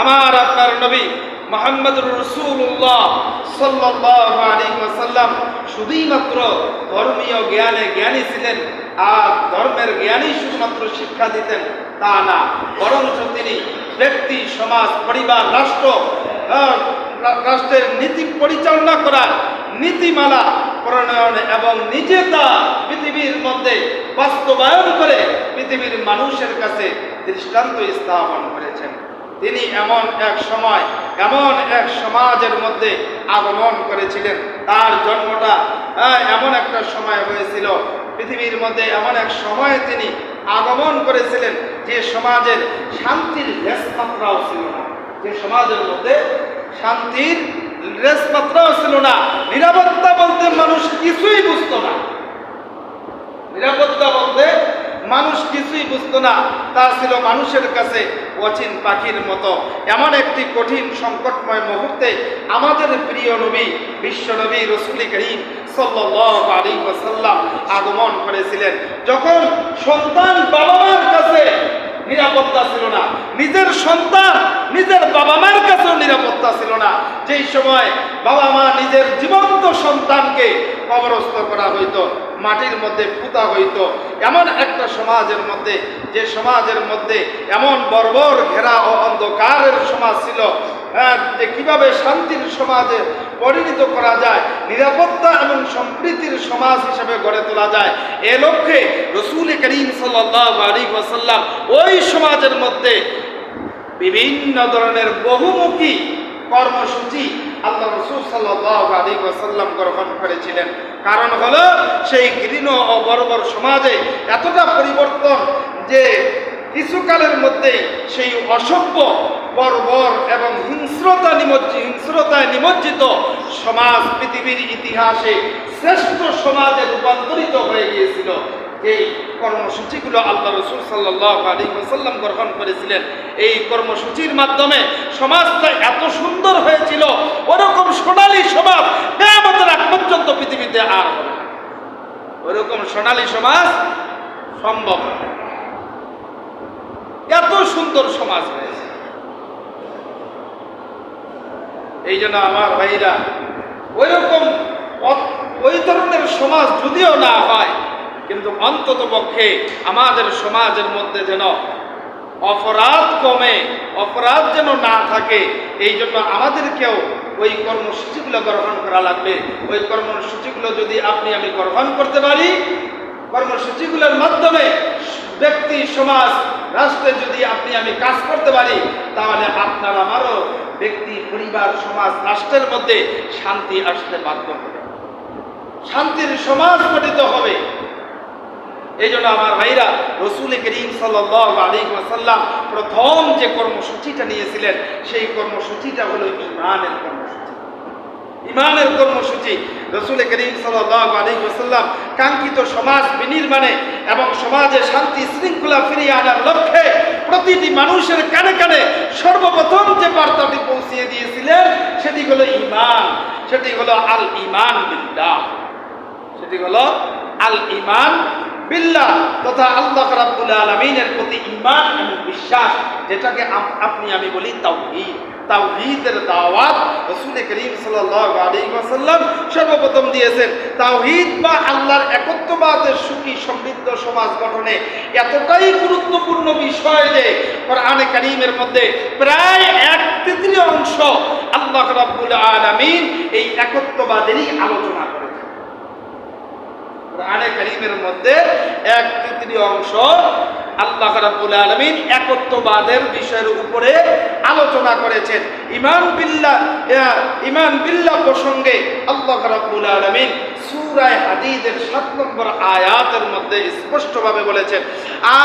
আমার আপনার নবী মোহাম্মদ রসুল্লাহ সাল্লাহ আলী ওয়াসাল্লাম শুধুই ধর্মীয় জ্ঞানে জ্ঞানী ছিলেন আর ধর্মের জ্ঞানী শুধুমাত্র শিক্ষা দিতেন তা না, বরঞ্চ তিনি ব্যক্তি, সমাজ, পরিবার, রাষ্ট্র রাষ্ট্রের নীতি পরিচালনা করার নীতিমালা প্রণয়ন এবং নিজে তা পৃথিবীর মধ্যে বাস্তবায়ন করে পৃথিবীর মানুষের কাছে দৃষ্টান্ত স্থাপন করেছেন। তিনি এমন এক সময়, এমন এক সমাজের মধ্যে আগমন করেছিলেন। তার জন্মটা এমন একটা সময় হয়েছিল। পৃথিবীর মধ্যে এমন এক সময়ে তিনি আগমন করেছিলেন যে সমাজের শান্তির রেসমাত্রাও ছিল না। যে সমাজের মধ্যে শান্তির রেসমাত্রাও ছিল না। নিরাপত্তা বলতে মানুষ কিছুই বুঝতো না। নিরাপত্তা বলতে মানুষ কিছুই বুঝতো না। তা ছিল মানুষের কাছে অচিন পাখির মতো। এমন একটি কঠিন সংকটময় মুহূর্তে আমাদের প্রিয় নবী, বিশ্ব নবী রসুল করিম ওয়াসাল্লাম আগমন করেছিলেন। যখন সন্তান বাবা মার কাছে নিরাপত্তা ছিল না, নিজের সন্তান নিজের বাবা মার কাছেও নিরাপত্তা ছিল না, যেই সময় বাবা মা নিজের জীবন্ত সন্তানকে কবরস্থ করা হইতো। মাটির মধ্যে পুঁতা হইতো। এমন একটা সমাজের মধ্যে যে সমাজের মধ্যে এমন বর্বর ঘেরা ও অন্ধকারের সমাজ ছিল হ্যাঁ, যে কীভাবে শান্তির সমাজে পরিণত করা যায় নিরাপত্তা এবং সম্প্রীতির সমাজ হিসেবে গড়ে তোলা যায় এ লক্ষ্যে রসুল করিম সাল্লাহ আলী ওই সমাজের মধ্যে বিভিন্ন ধরনের বহুমুখী কর্মসূচি আল্লাহ রসুল সাল্লাহ গ্রহণ করেছিলেন। কারণ হলো সেই ঘৃণ ও বর্বর সমাজে এতটা পরিবর্তন যে কিছুকালের মধ্যেই সেই অসভ্য, বর্বর এবং হিংস্রতা নিমজ্জিত হিংস্রতায় নিমজ্জিত সমাজ, পৃথিবীর ইতিহাসে শ্রেষ্ঠ সমাজে রূপান্তরিত হয়ে গিয়েছিল। এই কর্মসূচিগুলো আল্লাহ রসুল সাল্লাহ আলী ওসাল্লাম গ্রহণ করেছিলেন। এই কর্মসূচির মাধ্যমে সমাজটা এত সুন্দর হয়েছিল, ওরকম সোনালী সমাজ কেয়ামতের আগ পর্যন্ত পৃথিবীতে আর ওরকম সোনালী সমাজ সম্ভব। এত সুন্দর সমাজ হয়েছে। এই জন্য আমার ভাইরা ওই রকম ওই ধরনের সমাজ যদিও না হয় কিন্তু অন্তত পক্ষে আমাদের সমাজের মধ্যে যেন অপরাধ কমে, অপরাধ যেন না থাকে, এই জন্য আমাদেরকেও ওই কর্মসূচিগুলো গ্রহণ করা লাগবে। ওই কর্মসূচিগুলো যদি আপনি আমি গ্রহণ করতে পারি, কর্মসূচিগুলোর মাধ্যমে ব্যক্তি, সমাজ, রাষ্ট্রে যদি আপনি আমি কাজ করতে পারি, তাহলে আপনার আমারও ব্যক্তি, পরিবার, সমাজ, রাষ্ট্রের মধ্যে শান্তি আসতে বাধ্য হবে। শান্তির সমাজ গঠিত হবে। এই জন্য আমার ভাইরা রসুল করিম ওয়াসাল্লাম প্রথম যে কর্মসূচিটা নিয়েছিলেন, সেই কর্মসূচিটা হলো ইমানের কর্মসূচি। ইমানের কর্মসূচি। রসুল করিম ওয়াসাল্লাম কাঙ্ক্ষিত সমাজ বিনির্মাণে এবং সমাজে শান্তি শৃঙ্খলা ফিরিয়ে আনার লক্ষ্যে প্রতিটি মানুষের কানে কানে সর্বপ্রথম যে বার্তাটি পৌঁছিয়ে দিয়েছিলেন, সেটি হলো ইমান সেটি হলো আল ইমান বিল্লাহ। সেটি হলো আল ইমান বিল্লাহ তথা আল্লাহ রাব্বুল আলামিনের প্রতি ঈমান এবং বিশ্বাস, যেটাকে আপনি, আমি বলি তাওহীদ। তাওহীদের দাওয়াত করিম সর্বপ্রথম দিয়েছেন। তাওহীদ বা আল্লাহর একত্ববাদের সুখী সমৃদ্ধ সমাজ গঠনে এতটাই গুরুত্বপূর্ণ বিষয় যে কোরআনে কারীমের মধ্যে প্রায় এক তৃতীয় অংশ আল্লাহ রাব্বুল আলামিন এই একত্ববাদেরই আলোচনা করেছেন। কোরআনে কারীমের মধ্যে এক তৃতীয় অংশ আল্লাহ রাব্বুল আলামিন একত্ববাদের বিষয়ের উপরে আলোচনা করেছেন। ইমান বিল্লাহ আহ, ইমান বিল্লাহ প্রসঙ্গে আল্লাহ রাব্বুল আলামিন সূরা হাদীদের 7 নম্বর আয়াতের মধ্যে স্পষ্টভাবে বলেছেন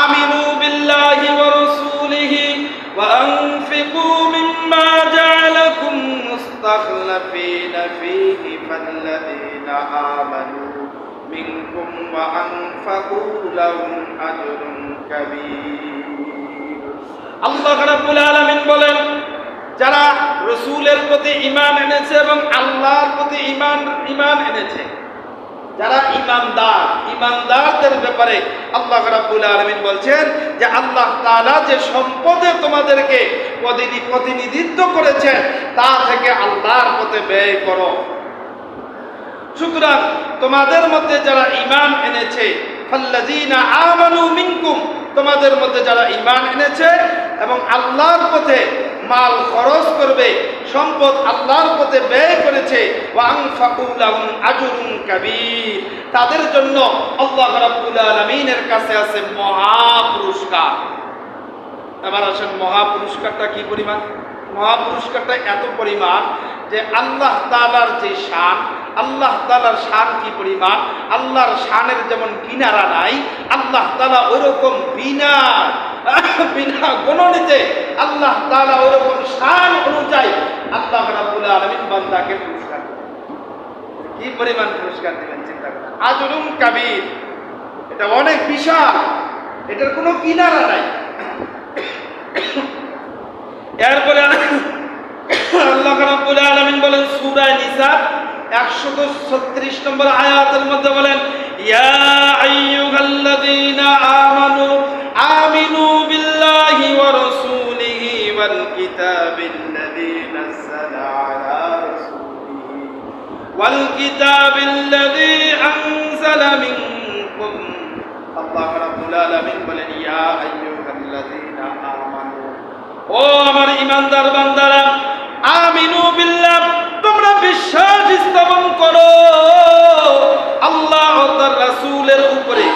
আমিনু বিল্লাহি ওয়া রাসূলিহি ওয়া আনফিকু মিম্মা জাআলাকুম মুস্তাখলাফিনা ফীহি ফাল্লাযীনা আমানু। منكم وأنفقوا لهم أجر كبير আল্লাহ রাব্বুল আলামিন বলেন যারা রসুলের প্রতি ঈমান এনেছে এবং আল্লাহর প্রতি ঈমান ঈমান এনেছে যারা ইমানদার ইমানদারদের ব্যাপারে আল্লাহ রাব্বুল আলামিন বলছেন যে আল্লাহ তাআলা যে সম্পদে তোমাদেরকে প্রতিনি- প্রতিনিধিত্ব করেছেন তা থেকে আল্লাহর পথে ব্যয় করো সুতরাং তোমাদের মধ্যে যারা ইমান এনেছে তোমাদের মধ্যে যারা ইমান এনেছে এবং আল্লাহর পথে মাল খরচ করবে, সম্পদ আল্লাহর পথে ব্যয় করেছে আজরুন তাদের জন্য আল্লাহ কাছে আছে মহা পুরস্কার। এবার আসেন মহা পুরস্কারটা কি পরিমাণ? মহা পুরস্কারটা এত পরিমাণ যে আল্লাহ তালার যে শান, আল্লাহ তালার শান কি পরিমাণ? আল্লাহর শানের যেমন কিনারা নাই, আল্লাহ তালা ওরকম বিনা বিনা গণনিতে আল্লাহ তালা ওরকম শান অনুযায়ী আল্লাহ রাবুল আলমিন বান্দাকে পুরস্কার। কি পরিমাণ পুরস্কার দেবেন চিন্তা করেন আজরুম কাবির, এটা অনেক বিশাল, এটার কোনো কিনারা নাই। এরপরে আল্লাহ রাব্বুল আলামিন বলেন সূরা নিসা 136 নম্বর আয়াতের মধ্যে বলেন, ইয়া আইয়ুহাল্লাযীনা আমানু আমিনু বিল্লাহি ওয়া রাসূলিহি ওয়াল কিতাবিল্লাযী নাযালা আলা রাসূলিহি ওয়াল কিতাবিল্লাযী আনজালা মিনকুম। আল্লাহ রাব্বুল আলামিন বলেন, ইয়া আইয়ুহাল্লাযীনা আমানু, ও ইমানদার বান্দারা, আমিনু বিল্লাহ, তোমরা বিশ্বাস স্থাপন করো। আল্লাহ ও তার রাসূলের উপরে,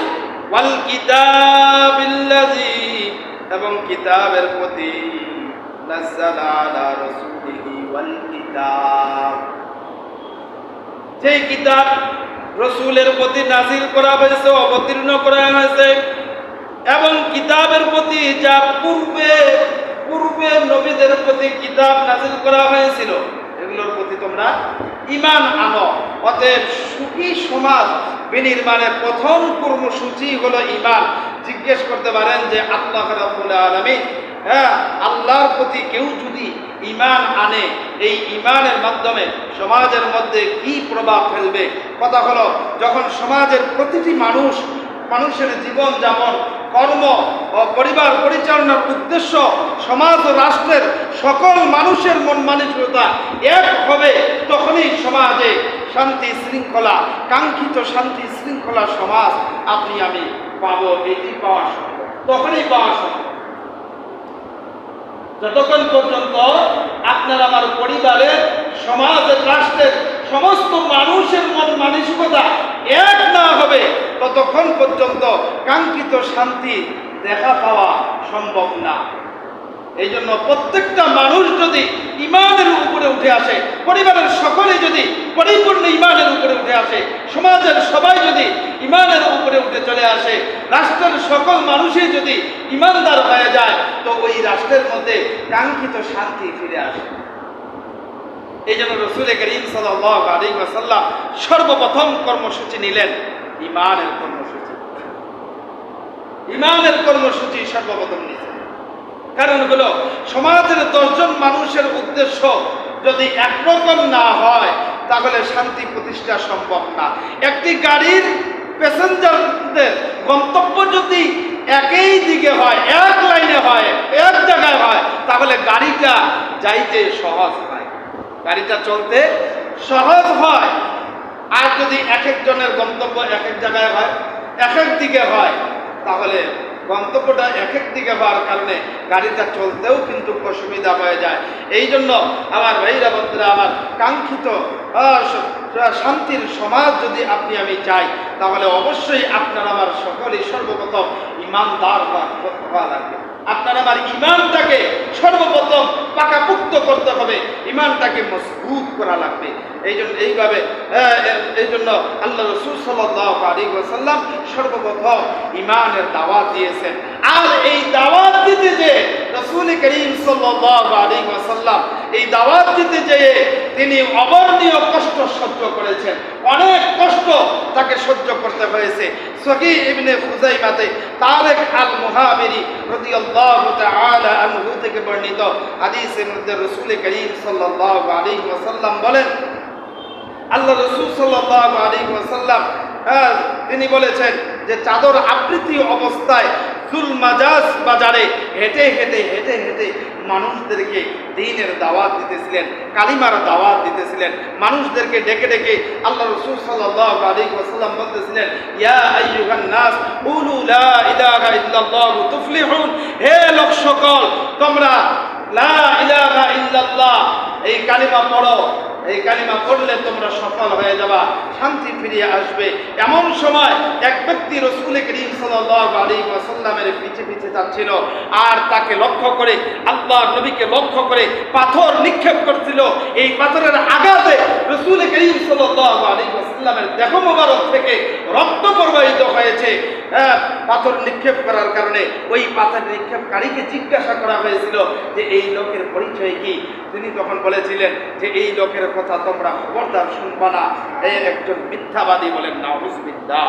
ওয়াল কিতাবিল্লাযী, এবং কিতাবের প্রতি নাযালা আলা রাসূলিহি ওয়াল কিতাব। যেই কিতাব রসুলের প্রতি নাজিল করা হয়েছে, অবতীর্ণ করা হয়েছে, এবং কিতাবের প্রতি যা পূর্বে পূর্বে নবীদের প্রতি কিতাব নাজিল করা হয়েছিল। এগুলোর প্রতি তোমরা ইমান আনো। অতএব সুখী সমাজ বিনির্মাণের প্রথম কর্মসূচি হলো ইমান জিজ্ঞেস করতে পারেন যে, আল্লাহ রাব্বুল আলামিন হ্যাঁ আল্লাহর প্রতি কেউ যদি ইমান আনে, এই ইমানের মাধ্যমে সমাজের মধ্যে কি প্রভাব ফেলবে? কথা হলো, যখন সমাজের প্রতিটি মানুষ, মানুষের জীবন যাপন কর্ম ও পরিবার পরিচালনার উদ্দেশ্য সমাজ ও রাষ্ট্রের সকল মানুষের মন মানসিকতা এক হবে তখনই সমাজে শান্তি শৃঙ্খলা, কাঙ্ক্ষিত শান্তি শৃঙ্খলা সমাজ আপনি আমি পাবো, এটি পাওয়া সম্ভব। তখনই পাওয়া সম্ভব। যতক্ষণ পর্যন্ত আপনার আমার পরিবারের সমাজের রাষ্ট্রের সমস্ত মানুষের মন মানসিকতা এক না হবে, ততক্ষণ পর্যন্ত কাঙ্ক্ষিত শান্তি দেখা পাওয়া সম্ভব না। এই জন্য প্রত্যেকটা মানুষ যদি ইমানের উপরে উঠে আসে, পরিবারের সকলে যদি পরিপূর্ণ ইমানের উপরে উঠে আসে, সমাজের সবাই যদি ইমানের উপরে উঠে চলে আসে, রাষ্ট্রের সকল মানুষই যদি ইমানদার হয়ে যায়, তো ওই রাষ্ট্রের মধ্যে কাঙ্ক্ষিত শান্তি ফিরে আসে। এই জন্য রসুল করিম সাল্লাহ সর্বপ্রথম কর্মসূচি নিলেন, ইমানের কর্মসূচি। ইমানের কর্মসূচি সর্বপ্রথম নিলেন কারণ হলো, সমাজের দশজন মানুষের উদ্দেশ্য যদি একরকম না হয়, তাহলে শান্তি প্রতিষ্ঠা সম্ভব না। একটি গাড়ির প্যাসেঞ্জারদের গন্তব্য যদি একই দিকে হয়, এক লাইনে হয়, এক জায়গায় হয়, তাহলে গাড়িটা যাইতে সহজ হয়। গাড়িটা চলতে সহজ হয়। আর যদি এক একজনের গন্তব্য এক এক জায়গায় হয় এক এক দিকে হয়, তাহলে গন্তব্যটা এক এক দিকে হওয়ার কারণে গাড়িটা চলতেও কিন্তু অসুবিধা হয়ে যায়। এই জন্য আমার ভাইরা বন্ধুরা, আমার কাঙ্ক্ষিত শান্তির সমাজ যদি আপনি আমি চাই, তাহলে অবশ্যই আপনার আমার সকলেই সর্বপ্রথম ইমানদার হওয়া- লাগবে। আপনার আমার ইমানটাকে সর্বপ্রথম পাকাপুক্ত করতে হবে। ইমানটাকে মজবুত করা লাগবে। এই জন্য এইভাবে এই জন্য আল্লাহ রসুল সর্বপ্রথম ইমানের দাওয়াত দিয়েছেন। আর এই দাওয়াত দিতে যে রসুল করিম সাল্লাহ আলী ওসাল্লাম এই দাওয়াত দিতে যেয়ে তিনি অবর্ণীয় কষ্ট সহ্য করেছেন। অনেক কষ্ট তাকে সহ্য করতে হয়েছে। সহি ইবনে ফুজাইমাতে তারেক আল মুহাবিরি রাদিয়াল্লাহু তাআলা আনহু থেকে বর্ণিত হাদিসের মধ্যে রাসূল করিম সাল্লাল্লাহু আলাইহি ওয়াসাল্লাম বলেন, আল্লাহ রাসূল সাল্লাল্লাহু আলাইহি ওয়াসাল্লাম তিনি বলেছেন যে চাদর আবৃত্তি অবস্থায় জুল মাজাজ বাজারে হেঁটে হেঁটে হেঁটে হেঁটে মানুষদেরকে দিনের দাওয়াত দিতেছিলেন, কালিমার দাওয়াত দিতেছিলেন। মানুষদেরকে ডেকে ডেকে আল্লাহ রসুল সাল্লাল্লাহু আলাইহি ওয়াসাল্লাম বলতেছিলেন, ইয়া আইয়ুহান নাস, কুলু লা ইলাহা ইল্লাল্লাহ তুফলিহুন। হে লোক সকল, তোমরা লা ইলাহা ইল্লাল্লাহ, এই কালিমা পড়ো এই কালিমা পড়লে তোমরা সফল হয়ে যাবা শান্তি ফিরিয়ে আসবে। এমন সময় এক ব্যক্তি রসুল করিম ওয়াসাল্লামের পিছে পিছে যাচ্ছিল আর তাকে লক্ষ্য করে আল্লাহ নবীকে লক্ষ্য করে পাথর নিক্ষেপ করছিল। এই পাথরের আঘাতে রসুল করিম সাল্লাল্লাহু আলাইহি ওয়াসাল্লামের দেহ মোবারক থেকে রক্ত প্রবাহিত হয়েছে। হ্যাঁ, পাথর নিক্ষেপ করার কারণে ওই পাথর নিক্ষেপকারীকে জিজ্ঞাসা করা হয়েছিল যে এই লোকের পরিচয় কি? তিনি তখন বলেছিলেন যে এই লোকের কথা তোমরা খবরদার শুনবা না। একজন মিথ্যাবাদী বলেন, নাউজুবিল্লাহ,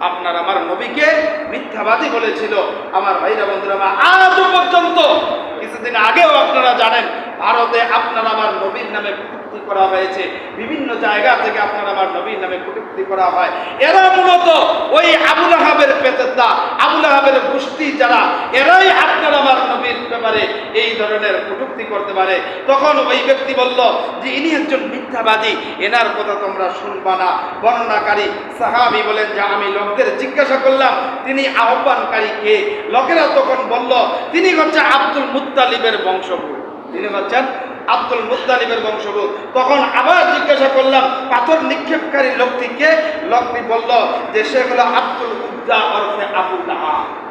আপনার আমার নবীকে মিথ্যাবাদী বলেছিল। আমার ভাইরা বন্ধুরা আজও পর্যন্ত, কিছুদিন আগেও আপনারা জানেন ভারতে আপনার আমার নবীর নামে কটূক্তি করা হয়েছে। বিভিন্ন জায়গা থেকে আপনার আমার নবীর নামে কটূক্তি করা হয়। এরা মূলত ওই আবুল আহাবের পেতেদা আবুল আহাবের গোষ্ঠী যারা, এরাই আপনার আমার নবীর ব্যাপারে এই ধরনের কটূক্তি করতে পারে। তখন ওই ব্যক্তি বলল যে, ইনি একজন মিথ্যাবাদী, এনার কথা তোমরা শুনবা না। বর্ণনাকারী সাহাবি বলেন যে, আমি লোকদের জিজ্ঞাসা করলাম, তিনি আহ্বানকারী কে? লোকেরা তখন বলল, তিনি হচ্ছে আব্দুল মুত্তালিবের বংশভূত তিনি হচ্ছেন আব্দুল মুত্তালিবের বংশভূত তখন আবার জিজ্ঞাসা করলাম, পাথর নিক্ষেপকারী লোকটিকে? লোকটি বলল যে, সে হলো আব্দুল উদ্দা ওরফে আবুল আহাব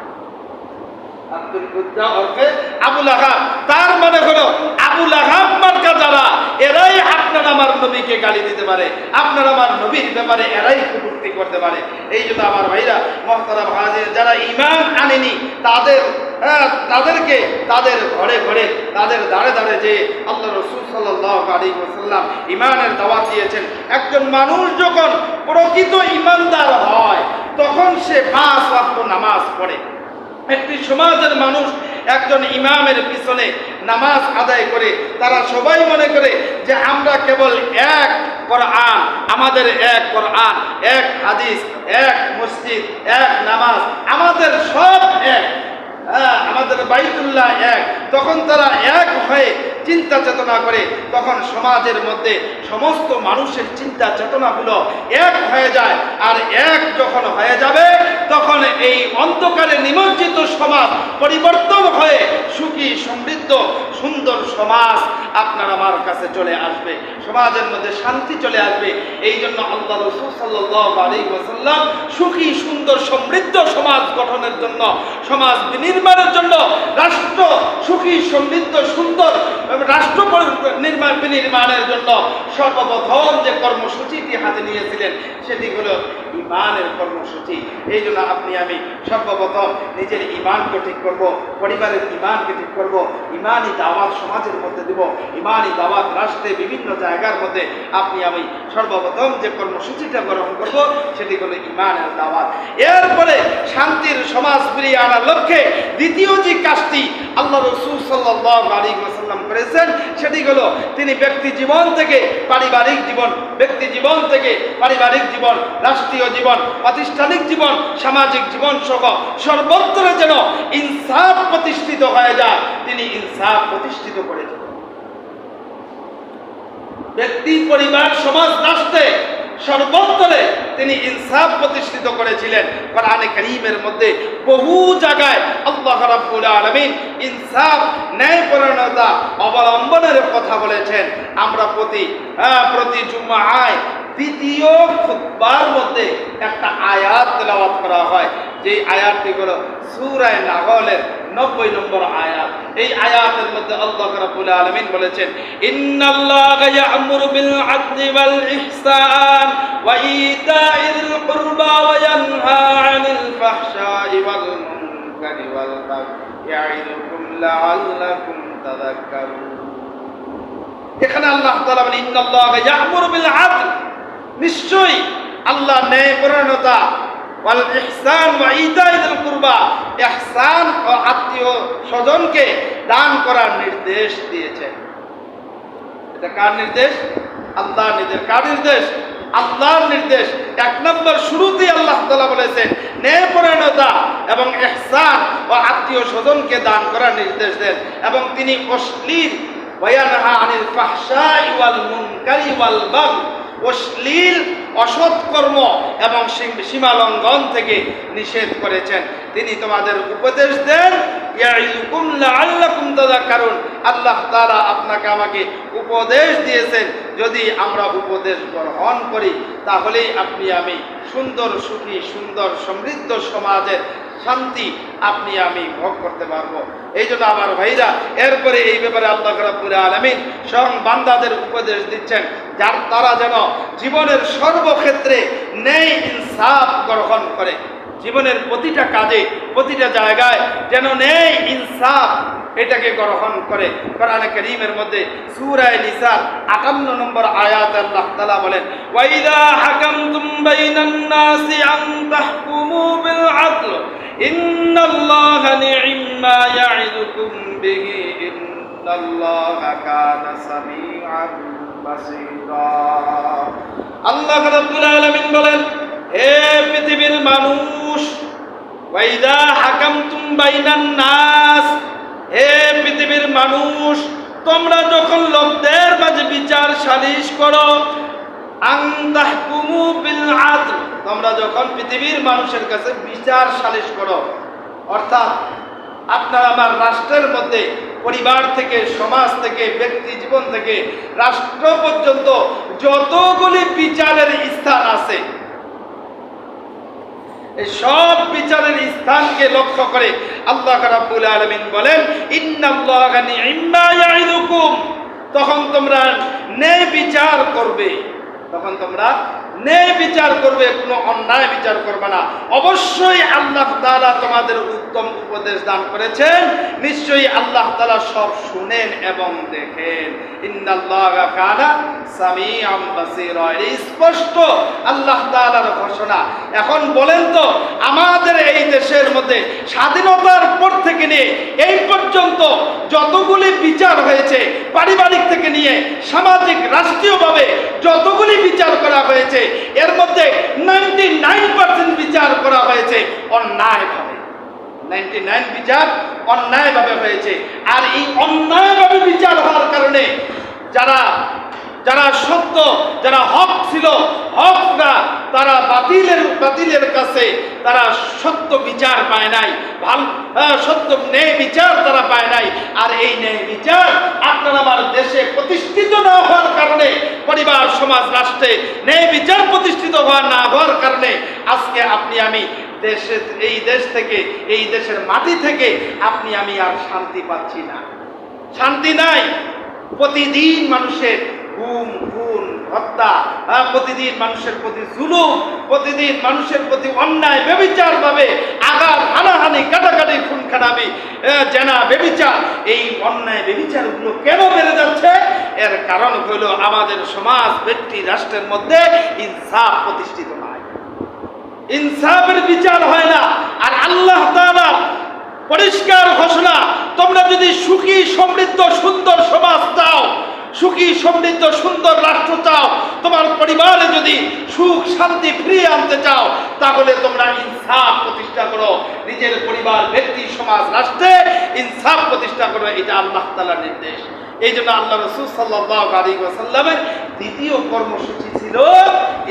আব্দুল উদ্দা ওরফে তার মানে হলো আবুল আহাব মার্কা যারা এরাই আপনার আমার নবীকে গালি দিতে পারে আপনার আমার নবীর ব্যাপারে এরাই কটূক্তি করতে পারে। এই জন্য আমার ভাইরা মহতারা ভাজের যারা ইমান আনেনি তাদের হ্যাঁ, তাদেরকে তাদের ঘরে ঘরে তাদের দাঁড়ে দাঁড়ে যে আল্লাহ রসুল সাল্লাহ আলী ইমানের দাওয়াত দিয়েছেন একজন মানুষ যখন প্রকৃত ইমানদার হয় তখন সে পাঁচ ওয়াক্ত নামাজ পড়ে। একটি সমাজের মানুষ একজন ইমামের পিছনে নামাজ আদায় করে, তারা সবাই মনে করে যে আমরা কেবল এক কোরআন, আমাদের এক কোরআন, এক হাদিস, এক মসজিদ, এক নামাজ, আমাদের সব এক হ্যাঁ আমাদের বাইতুল্লাহ এক। তখন তারা এক হয়ে চিন্তা চেতনা করে তখন সমাজের মধ্যে সমস্ত মানুষের চিন্তা চেতনাগুলো এক হয়ে যায়। আর এক যখন হয়ে যাবে, তখন এই অন্ধকারে নিমজ্জিত সমাজ পরিবর্তন হয়ে সুখী, সমৃদ্ধ, সুন্দর সমাজ আপনার আমার কাছে চলে আসবে। সমাজের মধ্যে শান্তি চলে আসবে। এই জন্য আল্লাহ রসুল সাল্লাহ ওসাল্লাম সুখী, সুন্দর, সমৃদ্ধ সমাজ গঠনের জন্য, সমাজ বিনির্মাণের জন্য রাষ্ট্র সুখী, সমৃদ্ধ, সুন্দর রাষ্ট্র নির্মাণ বিনির্মাণের জন্য সর্বপ্রথম যে কর্মসূচিটি হাতে নিয়েছিলেন সেটি হলো ইমানের কর্মসূচি। এই জন্য আপনি আমি সর্বপ্রথম নিজের ইমানকে ঠিক করব, পরিবারের ইমানকে ঠিক করব ইমানই দাওয়াত সমাজের মধ্যে দিব ইমানই দাওয়াত রাষ্ট্রে বিভিন্ন জায়গার মধ্যে আপনি আমি সর্বপ্রথম যে কর্মসূচিটা গ্রহণ করব, সেটি হলো ইমানের দাওয়াত। এরপরে শান্তির সমাজ ফিরিয়ে আনার লক্ষ্যে দ্বিতীয় যে কাজটি আল্লাহ রসুল সাল্লাহ আলী ওয়াসাল্লাম করেছেন, সেটি হলো তিনি ব্যক্তি জীবন থেকে পারিবারিক জীবন, ব্যক্তি জীবন থেকে পারিবারিক জীবন, রাষ্ট্রীয় জীবন প্রাতিষ্ঠানিক জীবন, সামাজিক জীবন সহ সর্বত্রে যেন ইনসাফ প্রতিষ্ঠিত হয়ে যায়, তিনি ইনসাফ প্রতিষ্ঠিত করেছেন। ব্যক্তি, পরিবার, সমাজ, রাষ্ট্রে সর্বত্রে তিনি ইনসাফ প্রতিষ্ঠিত করেছিলেন। কোরআনে করিমের মধ্যে বহু জায়গায় আল্লাহ রাব্বুল আলামিন ইনসাফ, ন্যায়পরায়ণতা অবলম্বনের কথা বলেছেন। আমরা প্রতি প্রতি জুম্মায় দ্বিতীয় খুতবার মধ্যে একটা আয়াত তেলাওয়াত করা হয়। যে আয়াতটি হলো সূরায়ে নাহলের নব্বই নম্বর আয়াত। এই আয়াতের মধ্যে আল্লাহ রাব্বুল আলামিন বলেছেন, ইন্নাল্লাহা ইয়া'মুরু বিল আদলি ওয়াল ইহসান ওয়া ইতাইল কুরবা ওয়া ইয়ানহা আনিল ফাহশাই ওয়াল মুনকারি ওয়াল বাগই। ইয়া'iদুকুম লাআল্লাকুম তাযাক্কারুন। এখানে আল্লাহ তাআলা বলেন, ইন্নাল্লাহা ইয়া'মুরু বিল আদল। নিশ্চয়ই আল্লাহ ন্যায় ইহসান ও আত্মীয় স্বজনকে দান করার নির্দেশ দিয়েছেন এটা কার নির্দেশ? কার নির্দেশ? আল্লাহর নির্দেশ। এক নম্বর বলেছেন ন্যায়পরায়ণতা এবং এহসান ও আত্মীয় স্বজনকে দান করার নির্দেশ দেন এবং তিনি অশ্লীল অশ্লীল অসৎকর্ম এবং সীম- সীমালঙ্ঘন থেকে নিষেধ করেছেন। তিনি তোমাদের উপদেশ দেন তাযাক্কারুন। আল্লাহ তারা আপনাকে আমাকে উপদেশ দিয়েছেন। যদি আমরা উপদেশ গ্রহণ করি, তাহলেই আপনি আমি সুন্দর সুখী, সুন্দর সমৃদ্ধ সমাজের শান্তি আপনি, আমি ভোগ করতে পারব। এই জন্য আমার ভাইরা, এরপরে এই ব্যাপারে আল্লাহ রাব্বুল আলমিন স্বয়ং বান্দাদের উপদেশ দিচ্ছেন, যার তারা যেন জীবনের সর্বক্ষেত্রে ন্যায় ইনসাফ গ্রহণ করে। জীবনের প্রতিটা কাজে, প্রতিটা জায়গায় যেন নেই ইনসাফ এটাকে গ্রহণ করে। কোরআনে করিমের মধ্যে সুরায় নিসার 58 নম্বর আয়াত আল্লাহ তাআলা বলেন ওয়াইদা হাকামতুম বাইনান নাসি আন তাহকুমু বিল আদল। আল্লাহ রাব্বুল বলেন, হে পৃথিবীর মানুষ ওয়াইদা হাকামতুম বাইনান নাস, হে পৃথিবীর মানুষ, তোমরা যখন লোকদের মাঝে বিচার সালিশ করো তোমরা যখন পৃথিবীর মানুষের কাছে বিচার সালিশ করো, অর্থাৎ আপনার আমার রাষ্ট্রের মধ্যে, পরিবার থেকে, সমাজ থেকে, ব্যক্তি জীবন থেকে, রাষ্ট্র পর্যন্ত যতগুলি বিচারের স্থান আছে সব বিচারের স্থানকে লক্ষ্য করে আল্লাহ রাব্বুল আলামিন বলেন তখন তোমরা ন্যায় বিচার করবে। তখন তোমরা ন্যায় বিচার করবে, কোনো অন্যায় বিচার করবে না। অবশ্যই আল্লাহ তাআলা তোমাদের উত্তম উপদেশ দান করেছেন। নিশ্চয়ই আল্লাহ তাআলা সব শুনেন এবং দেখেন। স্পষ্ট আল্লাহ তাআলার ঘোষণা। এখন বলেন তো, আমাদের এই দেশের মধ্যে স্বাধীনতার পর থেকে নিয়ে, এই পর্যন্ত যতগুলি বিচার হয়েছে, পারিবারিক থেকে নিয়ে, সামাজিক, রাষ্ট্রীয়ভাবে যতগুলি বিচার করা হয়েছে এর মধ্যে নাইনটি নাইন বিচার করা হয়েছে, অন্যায়ভাবে। নাইনটি নাইন বিচার অন্যায়ভাবে হয়েছে। আর এই অন্যায়ভাবে বিচার হওয়ার কারণে যারা যারা সত্য, যারা হক ছিল, হকরা তারা বাতিলের বাতিলের কাছে তারা সত্য বিচার পায় নাই, ভালো সত্য ন্যায় বিচার তারা পায় নাই। আর এই ন্যায় বিচার আপনার আমার দেশে প্রতিষ্ঠিত না হওয়ার কারণে, পরিবার, সমাজ, রাষ্ট্রে ন্যায় বিচার প্রতিষ্ঠিত হওয়া না হওয়ার কারণে আজকে আপনি আমি দেশে, এই দেশ থেকে, এই দেশের মাটি থেকে আপনি আমি আর শান্তি পাচ্ছি না। শান্তি নাই। প্রতিদিন মানুষের গুম খুন হত্যা প্রতিদিন মানুষের প্রতি জুলুম, প্রতিদিন মানুষের প্রতি অন্যায় বেবিচার ভাবে আঘাত হানাহানি, কাটাকাটি খুন খানাবি জেনা বেবিচার এই অন্যায় বেবিচারগুলো কেন বেড়ে যাচ্ছে? এর কারণ হলো আমাদের সমাজ, ব্যক্তি, রাষ্ট্রের মধ্যে ইনসাফ প্রতিষ্ঠিত নয় ইনসাফের বিচার হয় না। আর আল্লাহ তাআলা পরিষ্কার ঘোষণা, তোমরা যদি সুখী, সমৃদ্ধ, সুন্দর সমাজ চাও সুখী, সমৃদ্ধ, সুন্দর রাষ্ট্র চাও। তোমার পরিবারে যদি সুখ, শান্তি ফিরিয়ে আনতে চাও, তাহলে তোমরা ইনসাফ প্রতিষ্ঠা করো। নিজের পরিবার, ব্যক্তি, সমাজ, রাষ্ট্রে ইনসাফ প্রতিষ্ঠা করো। এটা আল্লাহ তালার নির্দেশ। এই জন্য আল্লাহ রসুল সাল্লাহ আলী দ্বিতীয় কর্মসূচি ছিল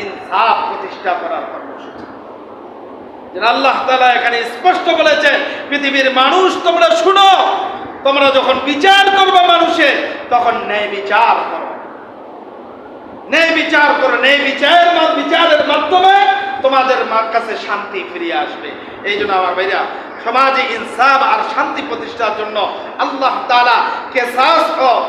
ইনসাফ প্রতিষ্ঠা করার কর্মসূচি। আল্লাহ তালা এখানে স্পষ্ট বলেছেন, পৃথিবীর মানুষ তোমরা শুনো। তোমরা যখন বিচার করবে মানুষের, তখন ন্যায় বিচার করো। ন্যায় বিচার করো, ন্যায় বিচারের বিচারের মাধ্যমে তোমাদের মা- কাছে শান্তি ফিরিয়ে আসবে। এই জন্য আমার ভাইরা সমাজে ইনসাফ আর শান্তি প্রতিষ্ঠার জন্য আল্লাহ তাআলা কেসাস ও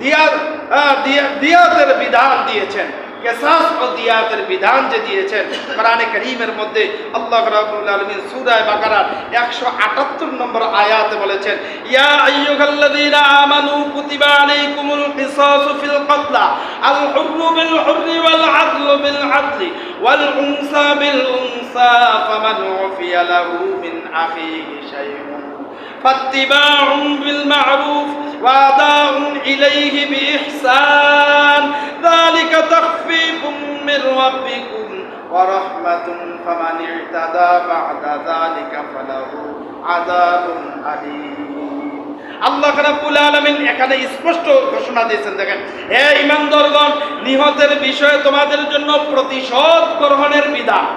দিয়াতের বিধান দিয়েছেন। কেসাস ও দিয়াতের বিধান যে দিয়েছেন, কোরআনে করিমের মধ্যে আল্লাহ রাব্বুল আলামিন সূরা বাকারার 178 নম্বর আয়াতে বলেছেন, ইয়া আইয়ুহাল্লাযীনা আমানু কুতিবা আলাইকুমুল কিসাসু ফিল কতলা আল হুররু বিল হুররি ওয়াল আদলু বিল আদলি ওয়াল উনসা বিল উনসা ফামান উফিয়া লাহু মিন আখিহি শাইউন فاتباع بالمعروف واداء إليه بإحسان ذلك تخفيف من ربكم ورحمة فمن اعتدى بعد ذلك فله عذاب أليم আল্লাহ রাব্বুল আলামিন এখানে স্পষ্ট ঘোষণা দিয়েছেন দেখেন হে ইমানদারগণ নিহতের বিষয়ে তোমাদের জন্য প্রতিশোধ গ্রহণের বিধান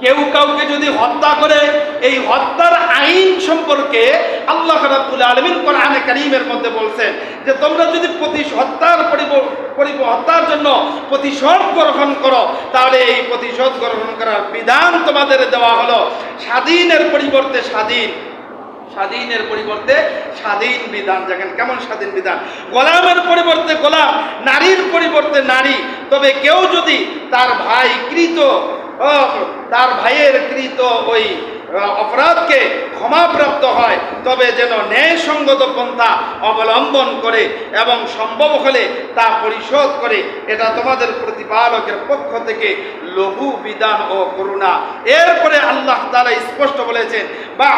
কেউ কাউকে যদি হত্যা করে, এই হত্যার আইন সম্পর্কে আল্লাহ রাব্বুল আলামিন কোরআনে কারীমের মধ্যে বলছেন যে, তোমরা যদি প্রতি হত্যার পরিব- হত্যার জন্য প্রতিশোধ গ্রহণ করো, তাহলে এই প্রতিশোধ গ্রহণ করার বিধান তোমাদের দেওয়া হলো। স্বাধীনের পরিবর্তে স্বাধীন। স্বাধীনের পরিবর্তে স্বাধীন বিধান। দেখেন কেমন স্বাধীন বিধান। গোলামের পরিবর্তে গোলাম, নারীর পরিবর্তে নারী। তবে কেউ যদি তার ভাই কৃত তার ভাইয়ের কৃত ওই অপরাধকে ক্ষমাপ্রাপ্ত হয়, তবে যেন ন্যায়সঙ্গত পন্থা অবলম্বন করে এবং সম্ভব হলে তা পরিশোধ করে। এটা তোমাদের প্রতিপালকের পক্ষ থেকে লঘু বিধান ও করুণা। এরপরে আল্লাহ তাআলা স্পষ্ট বলেছেন বা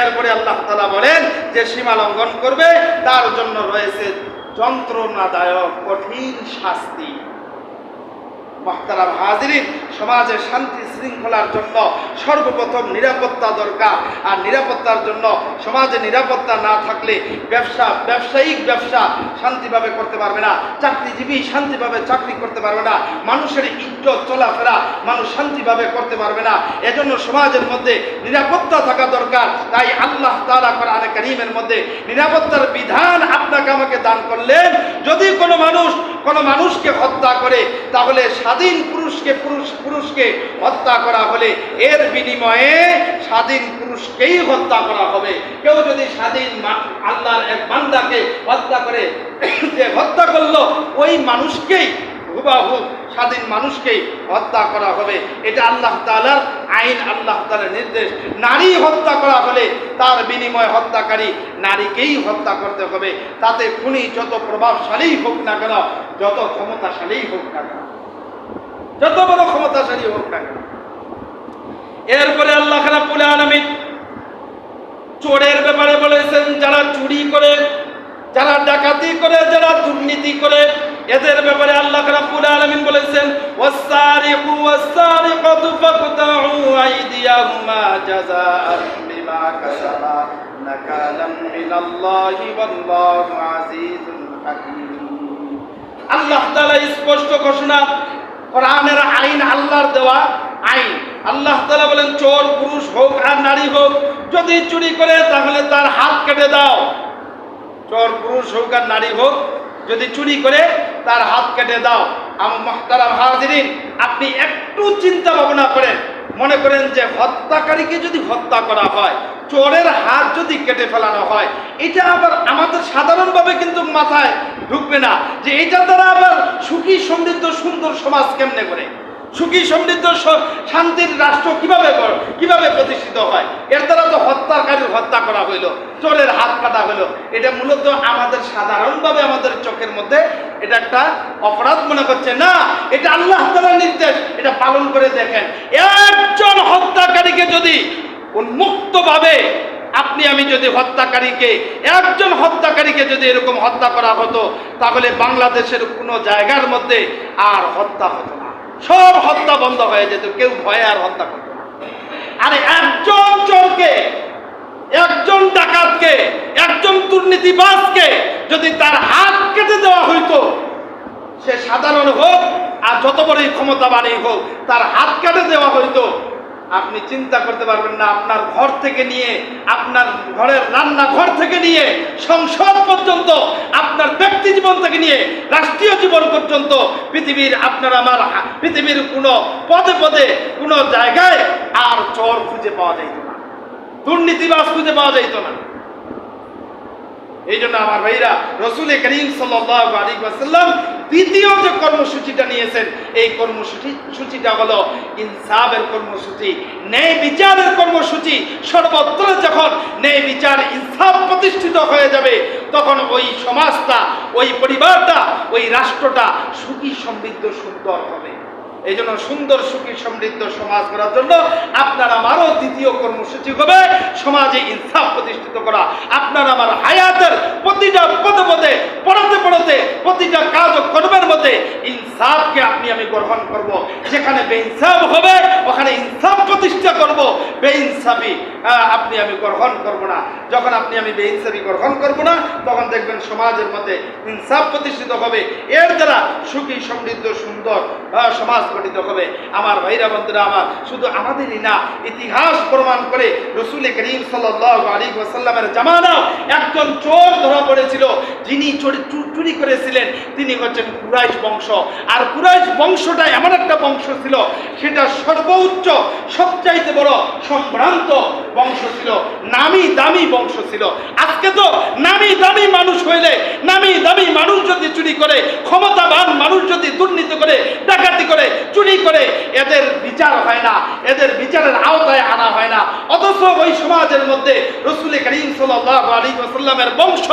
এরপরে আল্লাহ তালা বলেন যে, সীমা লঙ্ঘন করবে, তার জন্য রয়েছে যন্ত্রণাদায়ক কঠিন শাস্তি। মহতারাম হাজিরিন সমাজের শান্তি শৃঙ্খলার জন্য সর্বপ্রথম নিরাপত্তা দরকার। আর নিরাপত্তার জন্য সমাজে নিরাপত্তা না থাকলে ব্যবসা, ব্যবসায়িক ব্যবসা শান্তিভাবে করতে পারবে না। চাকরিজীবী শান্তিভাবে চাকরি করতে পারবে না। মানুষের ইজ্জত, চলাফেরা মানুষ শান্তিভাবে করতে পারবে না। এজন্য সমাজের মধ্যে নিরাপত্তা থাকা দরকার। তাই আল্লাহ তাআলা কোরআনে কারীমের মধ্যে নিরাপত্তার বিধান আপনাকে আমাকে দান করলেন। যদি কোনো মানুষ, কোনো মানুষকে হত্যা করে, তাহলে স্বাধীন পুরুষকে পুরুষ পুরুষকে হত্যা করা হলে এর বিনিময়ে স্বাধীন পুরুষকেই হত্যা করা হবে। কেউ যদি স্বাধীন আল্লাহর এক বান্দাকে হত্যা করে, যে হত্যা করল, ওই মানুষকেই হুবাহু স্বাধীন মানুষকেই হত্যা করা হবে। এটা আল্লাহ তাআলার আইন, আল্লাহ তাআলার নির্দেশ। নারী হত্যা করা হলে তার বিনিময়ে হত্যাকারী নারীকেই হত্যা করতে হবে। তাতে খুনি যত প্রভাবশালী হোক না কেন, যত ক্ষমতাশালী হোক না কেন। যত বড় ক্ষমতাশালী হোক না কেন, এরপরে আল্লাহ রাব্বুল আলামিন চোরের ব্যাপারে বলেছেন, যারা চুরি করে, যারা ডাকাতি করে, যারা দুর্নীতি করে, এদের ব্যাপারে আল্লাহ রাব্বুল আলামিন বলেছেন আল্লাহ স্পষ্ট ঘোষণা কোরআনের আইন, আল্লাহর দেওয়া আইন। আল্লাহ তাআলা বলেন, চোর, পুরুষ হোক আর নারী হোক, যদি চুরি করে, তাহলে তার হাত কেটে দাও। চোর, পুরুষ হোক আর নারী হোক, যদি চুরি করে, তার হাত কেটে দাও। হাজিরিন, আপনি একটু চিন্তা ভাবনা করেন। মনে করেন যে হত্যাকারীকে যদি হত্যা করা হয় চোরের হাত যদি কেটে ফেলানো হয়, এটা আবার আমাদের সাধারণভাবে কিন্তু মাথায় ঢুকবে না যে এটা দ্বারা আবার সুখী, সমৃদ্ধ, সুন্দর সমাজ কেমনে করে সুখী, সমৃদ্ধ শান্তির রাষ্ট্র কীভাবে কীভাবে প্রতিষ্ঠিত হয়? এর দ্বারা তো হত্যাকারীর হত্যা করা হইল, চোরের হাত কাটা হইল। এটা মূলত আমাদের সাধারণভাবে আমাদের চোখের মধ্যে এটা একটা অপরাধ মনে করছে। না, এটা আল্লাহ নির্দেশ, এটা পালন করে দেখেন। একজন হত্যাকারীকে যদি উন্মুক্তভাবে আপনি, আমি যদি হত্যাকারীকে, একজন হত্যাকারীকে যদি এরকম হত্যা করা হতো, তাহলে বাংলাদেশের কোনো জায়গার মধ্যে আর হত্যা হতো না। সব হত্যা বন্ধ হয়ে যেত, কেউ ভয়ে আর হত্যা করতো না। আরে একজন চোরকে, একজন ডাকাতকে, একজন দুর্নীতিবাজকে যদি তার হাত কেটে দেওয়া হইতো, সে সাধারণ হোক আর যত বড়ই ক্ষমতাবানই হোক, তার হাত কেটে দেওয়া হইতো আপনি চিন্তা করতে পারবেন না, আপনার ঘর থেকে নিয়ে, আপনার ঘরের রান্নাঘর থেকে নিয়ে সংসদ পর্যন্ত, আপনার ব্যক্তি জীবন থেকে নিয়ে, রাষ্ট্রীয় জীবন পর্যন্ত, পৃথিবীর আপনার আমার, পৃথিবীর কোনো পদে পদে, কোনো জায়গায় আর চর খুঁজে পাওয়া যাইত না। দুর্নীতিবাস খুঁজে পাওয়া যাইত না। এই জন্য আমার ভাইরা রসুল করিম সাল্লাম দ্বিতীয় যে কর্মসূচিটা নিয়েছেন, এই কর্মসূচি, সূচিটা হলো ইনসাফের কর্মসূচি, ন্যায় বিচারের কর্মসূচি। সর্বত্র যখন ন্যায় বিচার, ইনসাফ প্রতিষ্ঠিত হয়ে যাবে, তখন ওই সমাজটা, ওই পরিবারটা, ওই রাষ্ট্রটা সুখী, সমৃদ্ধ, সুন্দর হবে। এই জন্য সুন্দর, সুখী, সমৃদ্ধ সমাজ করার জন্য আপনার আমারও দ্বিতীয় কর্মসূচি হবে। সমাজে ইনসাফ প্রতিষ্ঠিত করা। আপনার আমার হায়াতের প্রতিটা পদে পদে পড়াতে পড়াতে, প্রতিটা কাজ কর্মের মধ্যে ইনসাফকে আপনি, আমি গ্রহণ করব। যেখানে বেইনসাফ হবে, ওখানে ইনসাফ প্রতিষ্ঠা করব। বেইনসাফি আপনি আমি গ্রহণ করব না। যখন আপনি আমি বেইনসাফি গ্রহণ করব না, তখন দেখবেন সমাজের মধ্যে ইনসাফ প্রতিষ্ঠিত হবে। এর দ্বারা সুখী, সমৃদ্ধ, সুন্দর সমাজ গঠিত হবে। আমার ভাইরা বন্ধুরা, আমার শুধু আমাদেরই না, ইতিহাস প্রমাণ করে রসুল করিম সাল্লাহ আলী জামানাও একজন চোর ধরা পড়েছিল। যিনি চুরি চুরি করেছিলেন, তিনি হচ্ছেন কুরাইশ বংশ। আর কুরাইশ বংশটা এমন একটা বংশ ছিল, সেটা সর্বোচ্চ, সবচাইতে বড় সম্ভ্রান্ত বংশ ছিল, নামি দামি বংশ ছিল। আজকে তো নামি দামি মানুষ হইলে, নামি দামি মানুষ যদি চুরি করে, ক্ষমতাবান মানুষ যদি দুর্নীতি করে, ডাকাতি করে, চুরি করে, এদের বিচার হয় না, এদের বিচারের আওতায় আনা হয় না। অথচ ওই সমাজের মধ্যে রসুল করিম ওসাল্লামের বংশ,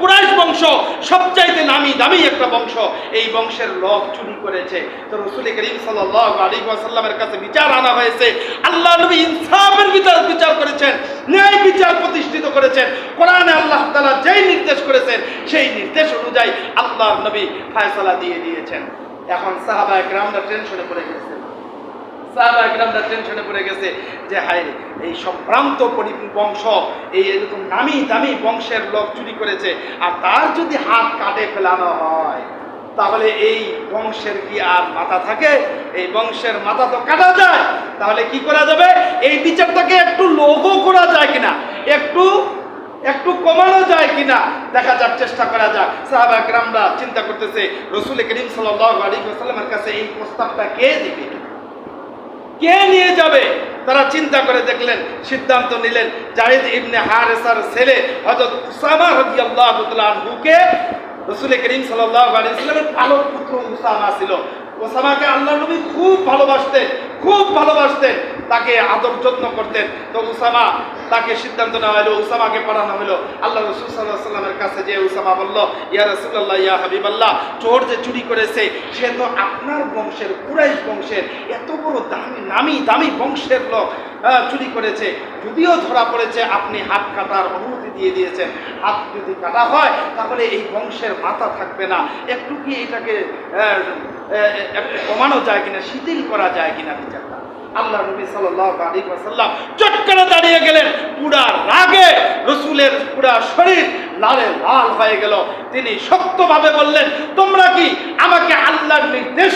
কুরাইশ বংশ, সবচাইতে নামি দামি একটা বংশ, এই বংশের লোক চুরি করেছে। তো রসুল করিম সাল্লাহ আলী ওয়াসাল্লামের কাছে বিচার আনা হয়েছে। আল্লাহ নবী ইনসাফের বিচার বিচার করেছেন, ন্যায় বিচার প্রতিষ্ঠিত করেছেন। কোরআনে আল্লাহ তাআলা যেই নির্দেশ করেছেন, সেই নির্দেশ অনুযায়ী আল্লাহ নবী ফায়সালা দিয়ে দিয়েছেন। এখন সাহাবা একরামরা টেনশনে পড়ে গেছে। টেনশনে পড়ে গেছে যে, হায়, এই সম্ভ্রান্ত বংশ, এই এরকম নামি দামি বংশের লোক চুরি করেছে, আর তার যদি হাত কাটে ফেলানো হয় তাহলে এই বংশের কি আর মাথা থাকে? এই বংশের মাথা তো কাটা যায়। তাহলে কি করা যাবে? এই বিচারটাকে একটু লোগো করা যায় কিনা? একটু একটু কমানো যায় কিনা? দেখা যাক, চেষ্টা করা যাক। সাহাবা একরামরা চিন্তা করতেছে, রসুল করিম ওয়াসাল্লামের কাছে এই প্রস্তাবটা কে দিবে? কে নিয়ে যাবে? তারা চিন্তা করে দেখলেন, সিদ্ধান্ত নিলেন জাহিদ ইবনে হারেসার ছেলে হযরত উসামা রাদিয়াল্লাহু তাআলা আনহুকে রাসূল করিম সাল্লামের ভালো পুত্র উসামা ছিল। ওসামাকে আল্লাহ নবী খুব ভালোবাসতেন খুব ভালোবাসতেন। তাকে আদর যত্ন করতেন তো উসামা তাকে সিদ্ধান্ত নেওয়া হলো উসামাকে পাঠানো হলো আল্লাহ রসুল সাল্লাহ সাল্লামের কাছে যে উসামা বলল ইয়া রসুল্লাহ ইয়া হাবিবাল্লাহ চোর যে চুরি করেছে সে তো আপনার বংশের কুরাইশ বংশের এত বড় দামি নামি দামি বংশের লোক চুরি করেছে যদিও ধরা পড়েছে আপনি হাত কাটার অনুমতি দিয়ে দিয়েছেন হাত যদি কাটা হয় তাহলে এই বংশের মাথা থাকবে না একটু কি এটাকে কমানো যায় কিনা শিথিল করা যায় কিনা বিচারটা আল্লাহ নবী সাল্লাল্লাহু আলাইহি ওয়াসাল্লাম চট করে দাঁড়িয়ে গেলেন। পুরা রাগে রসুলের পুরা শরীর লালে লাল হয়ে গেল। তিনি শক্তভাবে বললেন, তোমরা কি আমাকে আল্লাহর নির্দেশ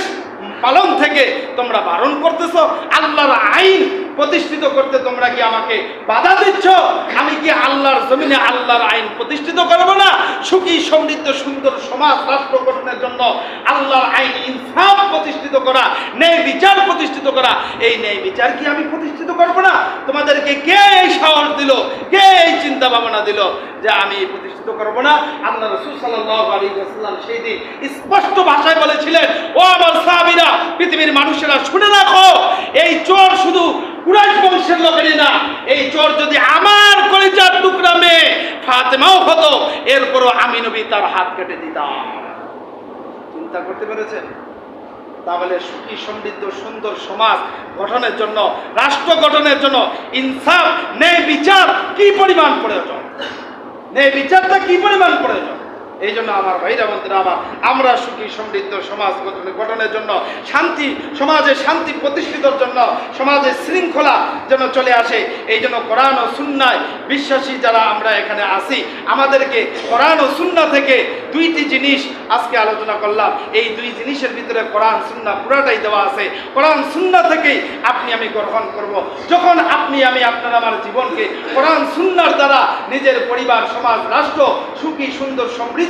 পালন থেকে তোমরা বারণ করতেছ? আল্লাহর আইন প্রতিষ্ঠিত করতে তোমরা কি আমাকে বাধা দিচ্ছ? আমি কি আল্লাহর জমিনে আল্লাহর আইন প্রতিষ্ঠিত করব না? সুখী, সমৃদ্ধ, সুন্দর সমাজ রাষ্ট্র গঠনের জন্য আল্লাহর আইন ইনসাফ প্রতিষ্ঠিত করা, ন্যায় বিচার প্রতিষ্ঠিত করা, এই ন্যায় বিচার কি আমি প্রতিষ্ঠিত করব না? তোমাদেরকে কে এই সাহস দিল? কে এই চিন্তা ভাবনা দিল যে আমি প্রতিষ্ঠিত করব না? আল্লাহ রসুল ওয়াসাল্লাম সেই দিন স্পষ্ট ভাষায় বলেছিলেন, ও আমার সাহাবীরা, পৃথিবীর মানুষেরা শুনে রাখো, এই চোর শুধু কুরাইশ বংশের লোকেরই না। এই চোর যদি আমার কলিজার টুকরা মেয়ে ফাতেমাও হতো, এরপরও আমি নবী তার হাত কেটে দিতাম। চিন্তা করতে পেরেছেন? তাহলে সুখী, সমৃদ্ধ, সুন্দর সমাজ গঠনের জন্য, রাষ্ট্র গঠনের জন্য ইনসাফ, ন্যায় বিচার কি পরিমাণ প্রয়োজন? ন্যায় বিচারটা কি পরিমাণ এই জন্য আমার ভাইরা বন্ধুরা, আমার আমরা সুখী, সমৃদ্ধ সমাজ গঠনে- গঠনের জন্য, শান্তি, সমাজে শান্তি প্রতিষ্ঠিতর জন্য, সমাজে শৃঙ্খলা যেন চলে আসে, এই জন্য কোরআন ও সুন্নায় বিশ্বাসী যারা আমরা এখানে আসি আমাদেরকে কোরআন ও সুন্না থেকে দুইটি জিনিস আজকে আলোচনা করলাম। এই দুই জিনিসের ভিতরে কোরআন, সুন্না পুরাটাই দেওয়া আছে। কোরআন, সুন্না থেকেই আপনি আমি গ্রহণ করব। যখন আপনি, আমি আপনার, আমার জীবনকে কোরআন, সুন্নার দ্বারা নিজের পরিবার, সমাজ, রাষ্ট্র সুখী, সুন্দর, সমৃদ্ধ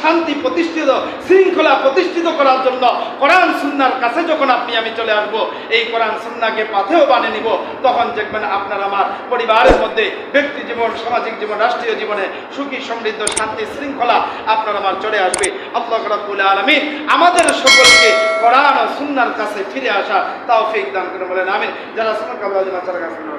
শান্তি প্রতিষ্ঠিত, শৃঙ্খলা প্রতিষ্ঠিত করার জন্য কোরআন সুন্নার কাছে যখন আপনি, আমি চলে আসব, এই কোরআন সুন্নাকে পাথেও বানিয়ে নিব, তখন দেখবেন আপনার আমার পরিবারের মধ্যে ব্যক্তি জীবন, সামাজিক জীবন, রাষ্ট্রীয় জীবনে সুখী, সমৃদ্ধ, শান্তি, শৃঙ্খলা আপনার আমার চলে আসবে। আল্লাহ রাব্বুল আলামিন আমাদের সকলকে কোরআন সুন্নার কাছে ফিরে আসা তাও ফেক দান করে বলেন, আমিন। যারা সময় কাবলা কাছে